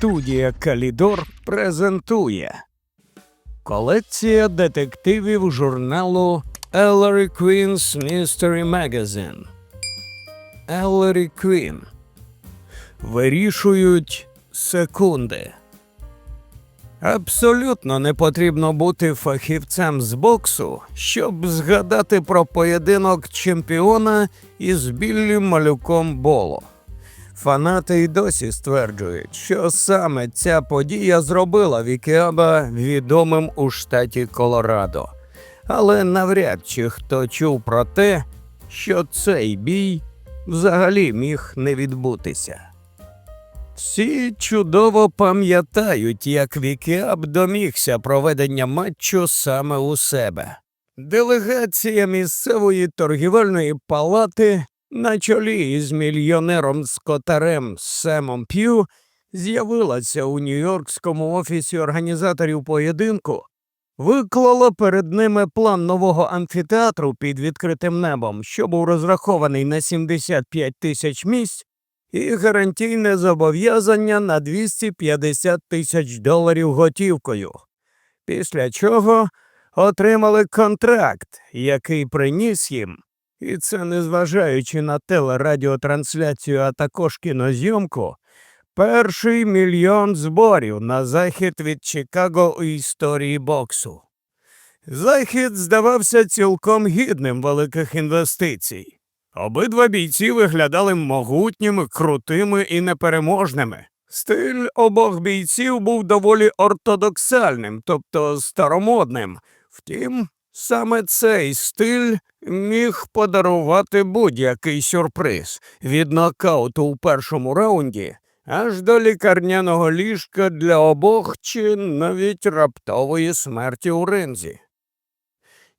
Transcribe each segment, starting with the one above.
Студія Калідор презентує Колекція детективів журналу Ellery Queen's Mystery Magazine. Ellery Queen. Вирішують секунди. Абсолютно не потрібно бути фахівцем з боксу, щоб згадати про поєдинок чемпіона із Біллі Малюком Боло. Фанати й досі стверджують, що саме ця подія зробила Вікіаба відомим у штаті Колорадо. Але навряд чи хто чув про те, що цей бій взагалі міг не відбутися. Всі чудово пам'ятають, як Вікіаб домігся проведення матчу саме у себе. Делегація місцевої торгівельної палати на чолі із мільйонером Скотарем Семом П'ю з'явилася у Нью-Йоркському офісі організаторів поєдинку, виклала перед ними план нового амфітеатру під відкритим небом, що був розрахований на 75 тисяч місць, і гарантійне зобов'язання на 250 тисяч доларів готівкою. Після чого отримали контракт, який приніс їм, і це незважаючи на телерадіотрансляцію, а також кінозйомку, перший мільйон зборів на захід від Чикаго у історії боксу. Захід здавався цілком гідним великих інвестицій. Обидва бійці виглядали могутніми, крутими і непереможними. Стиль обох бійців був доволі ортодоксальним, тобто старомодним. Втім, саме цей стиль міг подарувати будь-який сюрприз від нокауту у першому раунді аж до лікарняного ліжка для обох чи навіть раптової смерті у ринзі.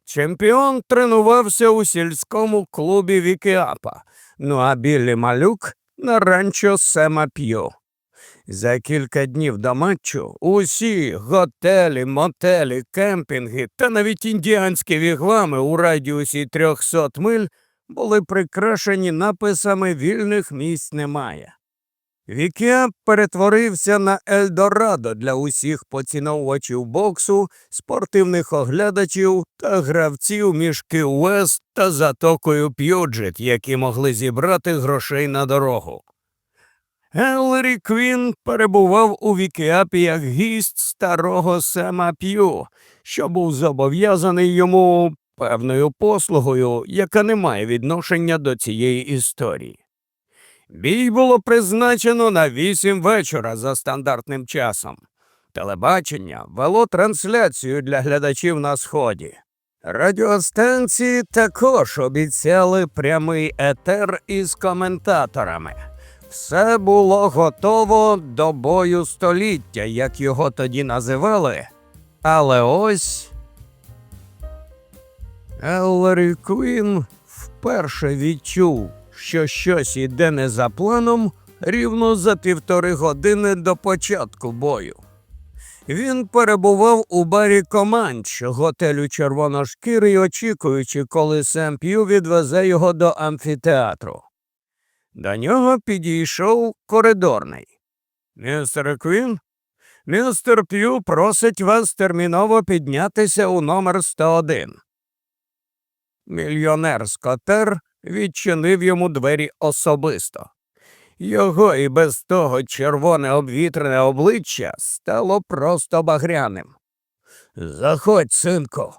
Чемпіон тренувався у сільському клубі Вікіапа, ну а Біллі Малюк на ранчо Сема П'ю. За кілька днів до матчу усі готелі, мотелі, кемпінги та навіть індіанські вігвами у радіусі 300 миль були прикрашені написами вільних місць немає. Вікіап перетворився на Ельдорадо для усіх поціновувачів боксу, спортивних оглядачів та гравців між Кі-Уест та затокою П'юджет, які могли зібрати грошей на дорогу. Еллері Квін перебував у Вікіапі як гість старого Сема П'ю, що був зобов'язаний йому певною послугою, яка не має відношення до цієї історії. Бій було призначено на вісім вечора за стандартним часом. Телебачення вело трансляцію для глядачів на сході. Радіостанції також обіцяли прямий етер із коментаторами. Все було готово до бою століття, як його тоді називали. Але ось Еллері Квін вперше відчув, що щось іде не за планом рівно за півтори години до початку бою. Він перебував у барі Команч готелю Червоношкірий, очікуючи, коли Сем П'ю відвезе його до амфітеатру. До нього підійшов коридорний. Містер Квін, містер П'ю просить вас терміново піднятися у номер 101. Мільйонер Скотер відчинив йому двері особисто. Його і без того червоне обвітрене обличчя стало просто багряним. Заходь, синку.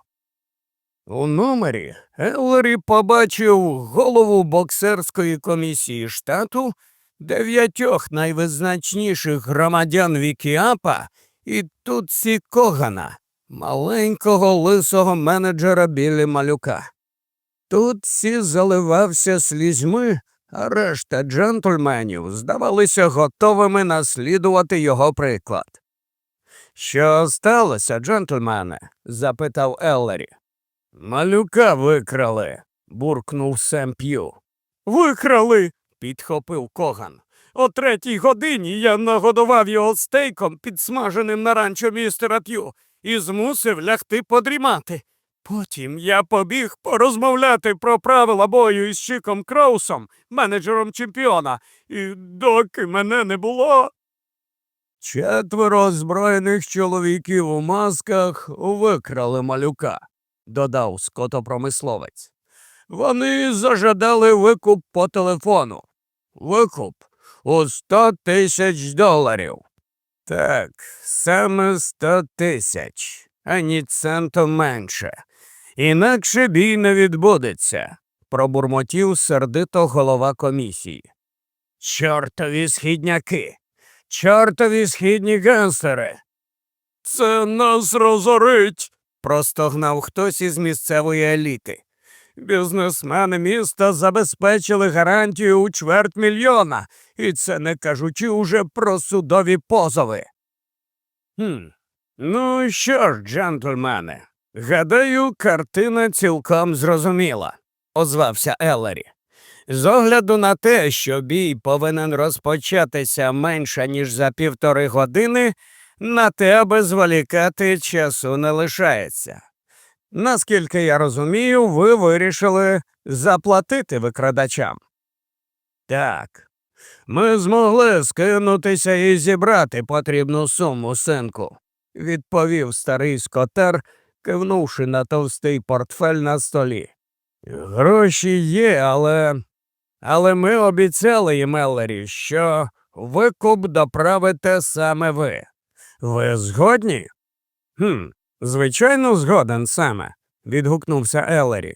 У номері Еллері побачив голову боксерської комісії штату, дев'ятьох найвизначніших громадян Вікіапа і Тутсі Когана, маленького лисого менеджера Білі Малюка. Тутсі заливався слізьми, а решта джентльменів здавалися готовими наслідувати його приклад. Що сталося, джентльмени? запитав Еллері. Малюка викрали, буркнув Сем П'ю. Викрали. підхопив Коган. О третій годині я нагодував його стейком, підсмаженим на ранчо містера П'ю, і змусив лягти подрімати. Потім я побіг порозмовляти про правила бою із Чиком Краусом, менеджером чемпіона, і доки мене не було. Четверо озброєних чоловіків у масках викрали малюка, додав скотопромисловець. Вони зажадали викуп по телефону. Викуп у сто тисяч доларів. Так, саме сто тисяч, ані центом менше. Інакше бій не відбудеться, пробурмотів сердито голова комісії. Чортові східняки, чортові східні гангстери. Це нас розорить, простогнав хтось із місцевої еліти. Бізнесмени міста забезпечили гарантію у чверть мільйона, і це не кажучи уже про судові позови. Хм. Ну що ж, джентльмени, гадаю, картина цілком зрозуміла, озвався Еллері. З огляду на те, що бій повинен розпочатися менше, ніж за півтори години, на тебе зволікати часу не лишається. Наскільки я розумію, ви вирішили заплатити викрадачам. Так. Ми змогли скинутися і зібрати потрібну суму, синку, відповів старий скотер, кивнувши на товстий портфель на столі. Гроші є, але. Але ми обіцяли їм, Еллері, що викуп доправите саме ви. Ви згодні? Хм, звичайно, згоден саме, відгукнувся Еллері.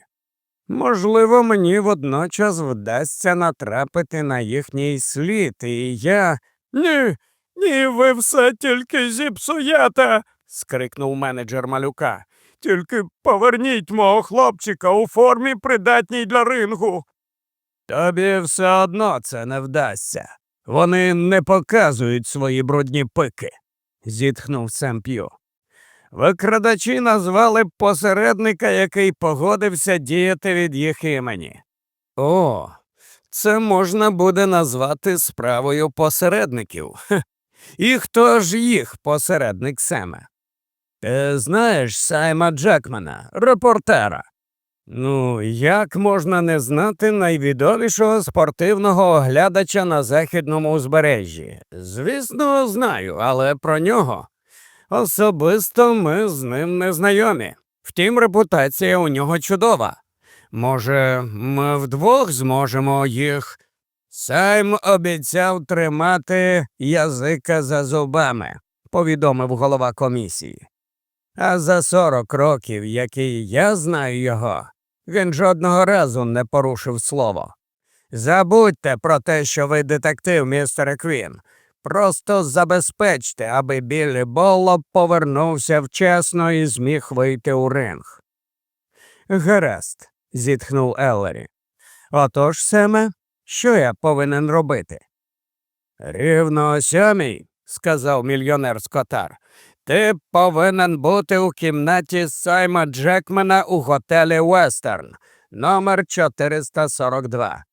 Можливо, мені водночас вдасться натрапити на їхній слід, і я. Ні, ні, ви все тільки зіпсуєте. скрикнув менеджер малюка. Тільки поверніть мого хлопчика у формі, придатній для рингу. Тобі все одно це не вдасться. Вони не показують свої брудні пики, зітхнув Сем П'ю. Викрадачі назвали посередника, який погодився діяти від їх імені. О, це можна буде назвати справою посередників. І хто ж їх посередник Семе? Ти знаєш Сайма Джекмана, репортера. Ну, як можна не знати найвідомішого спортивного оглядача на західному узбережжі? Звісно, знаю, але про нього особисто ми з ним не знайомі. Втім, репутація у нього чудова. Може, ми вдвох зможемо їх. Сайм обіцяв тримати язика за зубами, повідомив голова комісії. А за сорок років, які я знаю його, він жодного разу не порушив слово. Забудьте про те, що ви детектив, містере Квін. Просто забезпечте, аби Біллі Болло повернувся вчасно і зміг вийти у ринг. Гаразд, зітхнув Еллері. Отож, Семе, що я повинен робити? Рівно о сьомій, сказав мільйонер Скотар. Ти повинен бути у кімнаті Сайма Джекмена у готелі Вестерн, номер 442.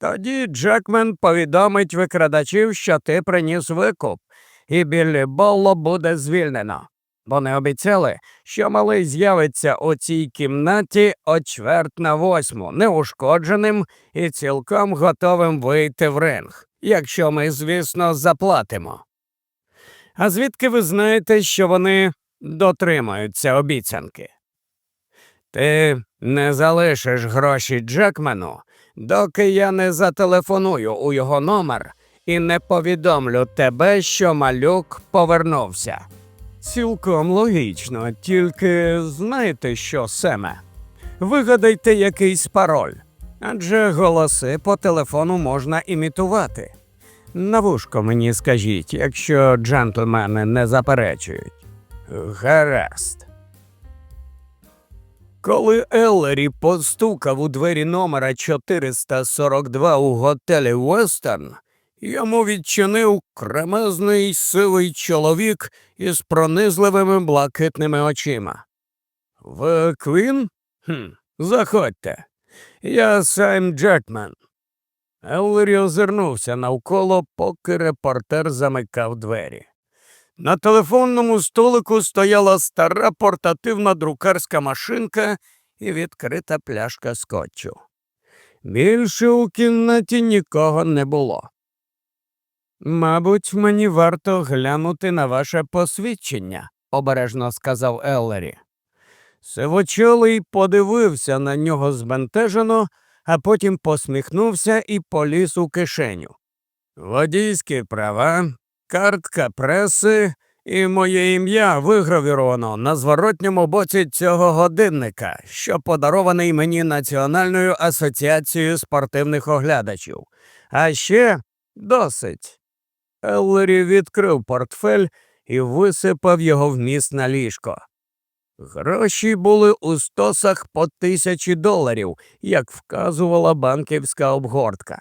Тоді Джекмен повідомить викрадачів, що ти приніс викуп, і Біллі Болло буде звільнено. Вони обіцяли, що малий з'явиться у цій кімнаті о чверть на восьму, неушкодженим і цілком готовим вийти в ринг, якщо ми, звісно, заплатимо. А звідки ви знаєте, що вони дотримаються обіцянки? Ти не залишиш гроші Джекмену, доки я не зателефоную у його номер і не повідомлю тебе, що малюк повернувся. Цілком логічно, тільки знаєте що, Семе? Вигадайте якийсь пароль, адже голоси по телефону можна імітувати. На вушко мені скажіть, якщо джентльмени не заперечують. Гаразд. Коли Еллері постукав у двері номера 442 у готелі Вестерн, йому відчинив кремезний сивий чоловік із пронизливими блакитними очима. Ви Квін? Хм, Заходьте. Я Сайм Джекмен. Еллері озирнувся навколо, поки репортер замикав двері. На телефонному столику стояла стара портативна друкарська машинка і відкрита пляшка скотчу. Більше у кімнаті нікого не було. Мабуть, мені варто глянути на ваше посвідчення, обережно сказав Еллері. Сивочолий подивився на нього збентежено, а потім посміхнувся і поліз у кишеню. Водійські права, картка преси і моє ім'я вигравіровано на зворотньому боці цього годинника, що подарований мені Національною асоціацією спортивних оглядачів. А ще досить. Еллері відкрив портфель і висипав його вміст на ліжко. Гроші були у стосах по тисячі доларів, як вказувала банківська обгортка.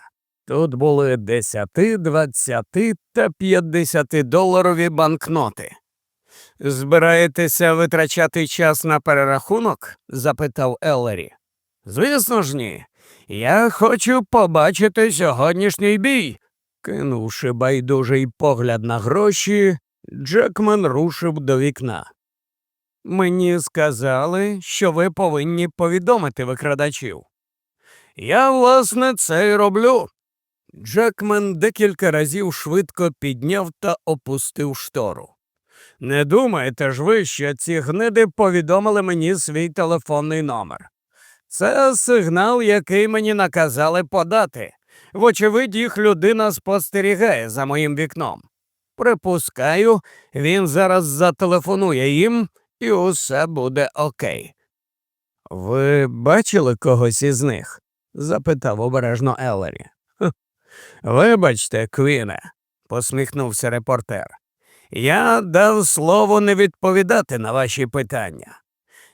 Тут були 10, 20 та 50 доларові банкноти. Збираєтеся витрачати час на перерахунок? запитав Еллері. Звісно ж ні. Я хочу побачити сьогоднішній бій. Кинувши байдужий погляд на гроші, Джекмен рушив до вікна. Мені сказали, що ви повинні повідомити викрадачів. Я, власне, це й роблю. Джекмен декілька разів швидко підняв та опустив штору. Не думаєте ж ви, що ці гниди повідомили мені свій телефонний номер? Це сигнал, який мені наказали подати. Вочевидь, їх людина спостерігає за моїм вікном. Припускаю, він зараз зателефонує їм, і усе буде окей. Ви бачили когось із них? запитав обережно Еллері. Вибачте, Квіне, посміхнувся репортер. Я дав слово не відповідати на ваші питання.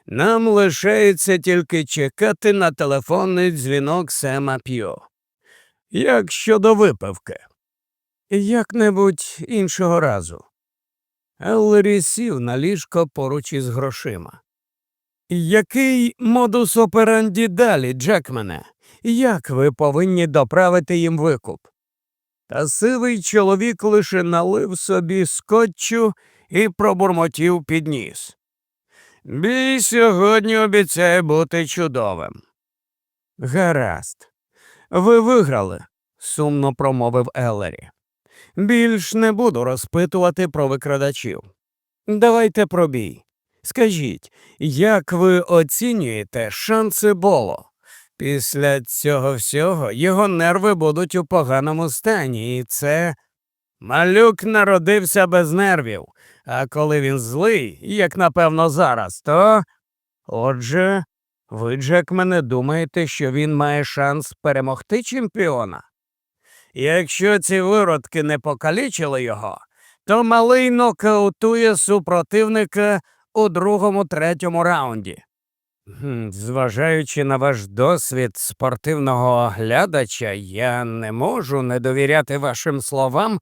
Нам лишається тільки чекати на телефонний дзвінок Сема П'ю. Як щодо випивки? Як-небудь іншого разу. Еллері сів на ліжко поруч із грошима. Який модус операнді далі, Джекмене? Як ви повинні доправити їм викуп? Та сивий чоловік лише налив собі скотчу і пробурмотів під ніс. Бій сьогодні обіцяє бути чудовим. Гаразд. Ви виграли, сумно промовив Еллері. Більш не буду розпитувати про викрадачів. Давайте про бій. Скажіть, як ви оцінюєте шанси Боло? Після цього всього його нерви будуть у поганому стані, і це. Малюк народився без нервів, а коли він злий, як напевно зараз, то. Отже, ви, Джек, мене думаєте, що він має шанс перемогти чемпіона? Якщо ці виродки не покалічили його, то малий нокаутує супротивника у другому третьому раунді. Зважаючи на ваш досвід спортивного оглядача, я не можу не довіряти вашим словам,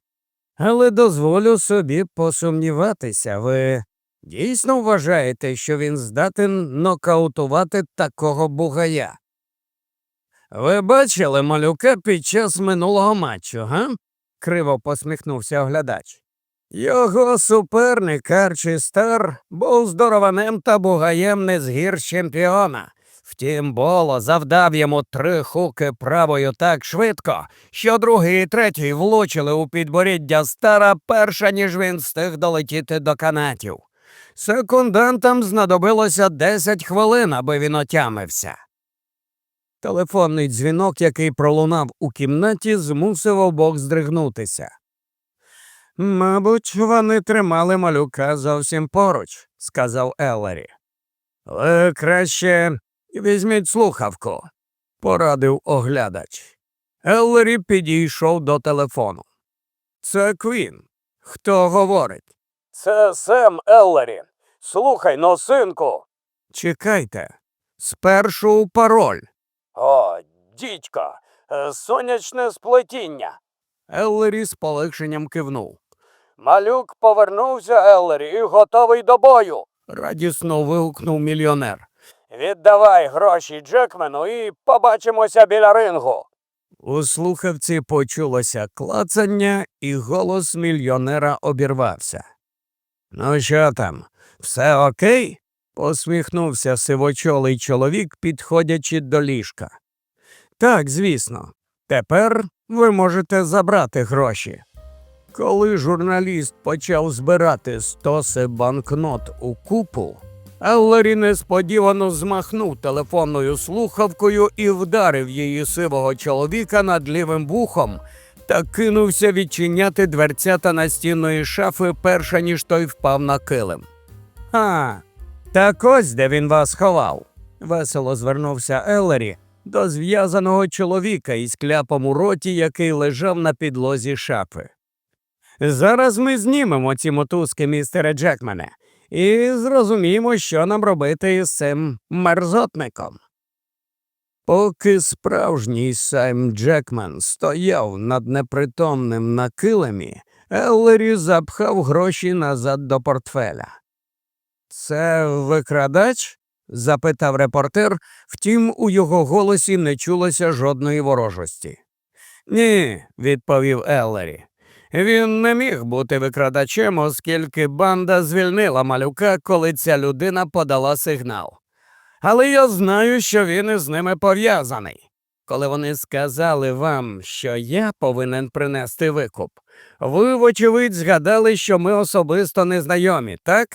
але дозволю собі посумніватися. Ви дійсно вважаєте, що він здатен нокаутувати такого бугая? Ви бачили малюка під час минулого матчу, га? криво посміхнувся оглядач. Його суперник Арчі Стар був здорованим та бугаєм не згір чемпіона. Втім, Боло завдав йому три хуки правою так швидко, що другий і третій влучили у підборіддя стара перша, ніж він встиг долетіти до канатів. Секундантам знадобилося 10 хвилин, аби він отямився. Телефонний дзвінок, який пролунав у кімнаті, змусив обох здригнутися. Мабуть, вони тримали малюка зовсім поруч, сказав Еллері. Ви краще візьміть слухавку, порадив оглядач. Еллері підійшов до телефону. Це Квін. Хто говорить? Це Сем Еллері. Слухай но, синку. Чекайте. Спершу пароль. О, дідько, е, сонячне сплетіння. Еллері з полегшенням кивнув. Малюк повернувся, Еллері, і готовий до бою. радісно вигукнув мільйонер. Віддавай гроші Джекмену і побачимося біля рингу. У слухавці почулося клацання, і голос мільйонера обірвався. Ну що там, все окей? Посміхнувся сивочолий чоловік, підходячи до ліжка. Так, звісно. Тепер ви можете забрати гроші. Коли журналіст почав збирати стоси банкнот у купу, Еллері несподівано змахнув телефонною слухавкою і вдарив її сивого чоловіка над лівим вухом та кинувся відчиняти дверцята настінної шафи, перша ніж той впав на килим. А, так ось де він вас ховав. Весело звернувся Еллері до зв'язаного чоловіка із кляпом у роті, який лежав на підлозі шафи. Зараз ми знімемо ці мотузки, містере Джекмене, і зрозуміємо, що нам робити із цим мерзотником. Поки справжній Сайм Джекмен стояв над непритомним на килимі, Еллері запхав гроші назад до портфеля. Це викрадач? запитав репортер, втім, у його голосі не чулося жодної ворожості. Ні, відповів Еллері. Він не міг бути викрадачем, оскільки банда звільнила малюка, коли ця людина подала сигнал. Але я знаю, що він із ними пов'язаний. Коли вони сказали вам, що я повинен принести викуп, ви, вочевидь, згадали, що ми особисто незнайомі, так?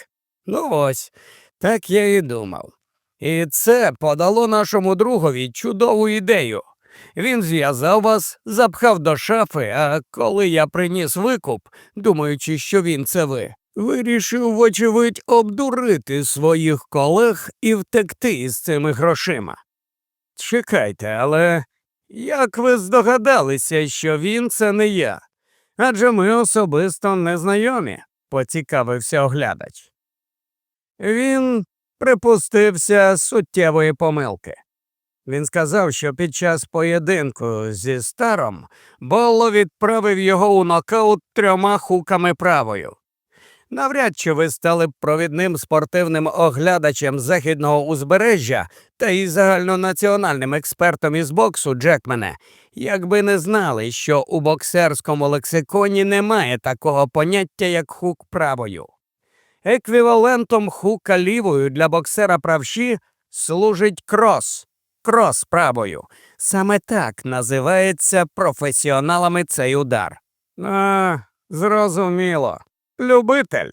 Ну ось, так я і думав. І це подало нашому другові чудову ідею. Він зв'язав вас, запхав до шафи, а коли я приніс викуп, думаючи, що він це ви, вирішив, вочевидь, обдурити своїх колег і втекти із цими грошима. Чекайте, але як ви здогадалися, що він це не я? Адже ми особисто не знайомі, поцікавився оглядач. Він припустився суттєвої помилки. Він сказав, що під час поєдинку зі старом Болло відправив його у нокаут трьома хуками правою. Навряд чи ви стали б провідним спортивним оглядачем західного узбережжя та й загальнонаціональним експертом із боксу Джекмене, якби не знали, що у боксерському лексиконі немає такого поняття, як хук правою. Еквівалентом хука лівою для боксера правші служить крос, крос правою. Саме так називається професіоналами цей удар. А, зрозуміло. Любитель.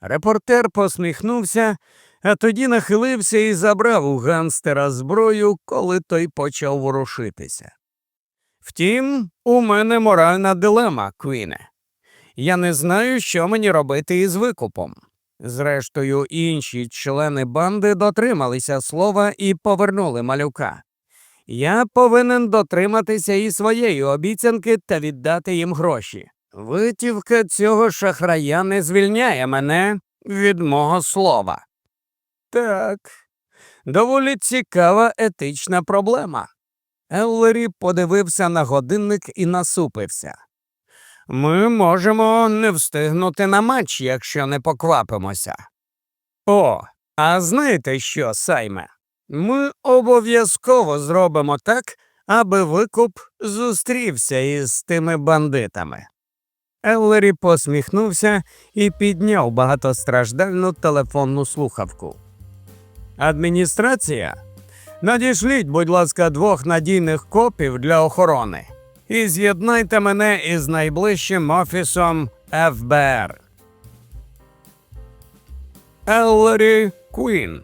Репортер посміхнувся, а тоді нахилився і забрав у ганстера зброю, коли той почав ворушитися. Втім, у мене моральна дилема, Квіне. Я не знаю, що мені робити із викупом. Зрештою, інші члени банди дотрималися слова і повернули малюка. Я повинен дотриматися і своєї обіцянки та віддати їм гроші. Витівка цього шахрая не звільняє мене від мого слова. Так, доволі цікава етична проблема. Еллері подивився на годинник і насупився. Ми можемо не встигнути на матч, якщо не поквапимося. О, а знаєте що, Сайме? Ми обов'язково зробимо так, аби викуп зустрівся із тими бандитами. Еллері посміхнувся і підняв багатостраждальну телефонну слухавку. Адміністрація, надішліть, будь ласка, двох надійних копів для охорони і з'єднайте мене із найближчим офісом ФБР. Еллері Куін.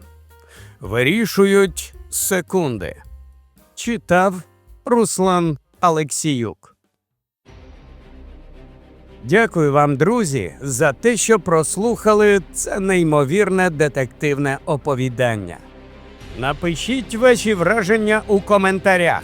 Вирішують секунди. Читав Руслан Алексіюк. Дякую вам, друзі, за те, що прослухали це неймовірне детективне оповідання. Напишіть ваші враження у коментарях.